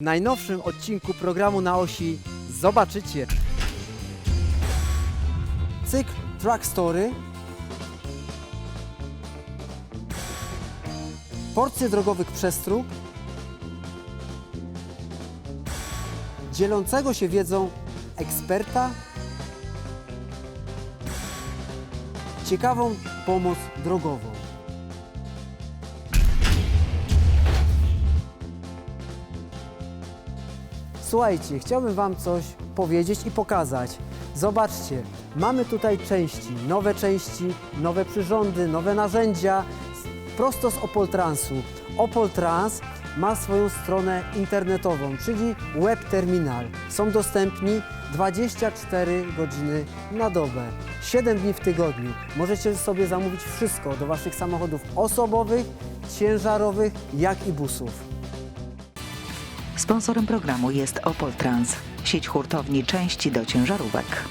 W najnowszym odcinku programu na osi zobaczycie cykl Track Story, porcje drogowych przestróg, dzielącego się wiedzą eksperta, ciekawą pomoc drogową. Słuchajcie, chciałbym Wam coś powiedzieć i pokazać. Zobaczcie, mamy tutaj części, nowe części, nowe przyrządy, nowe narzędzia, prosto z Opol Transu. Opol Trans ma swoją stronę internetową, czyli web terminal. Są dostępni 24 godziny na dobę, 7 dni w tygodniu. Możecie sobie zamówić wszystko do Waszych samochodów osobowych, ciężarowych, jak i busów. Sponsorem programu jest Opol Trans, sieć hurtowni części do ciężarówek.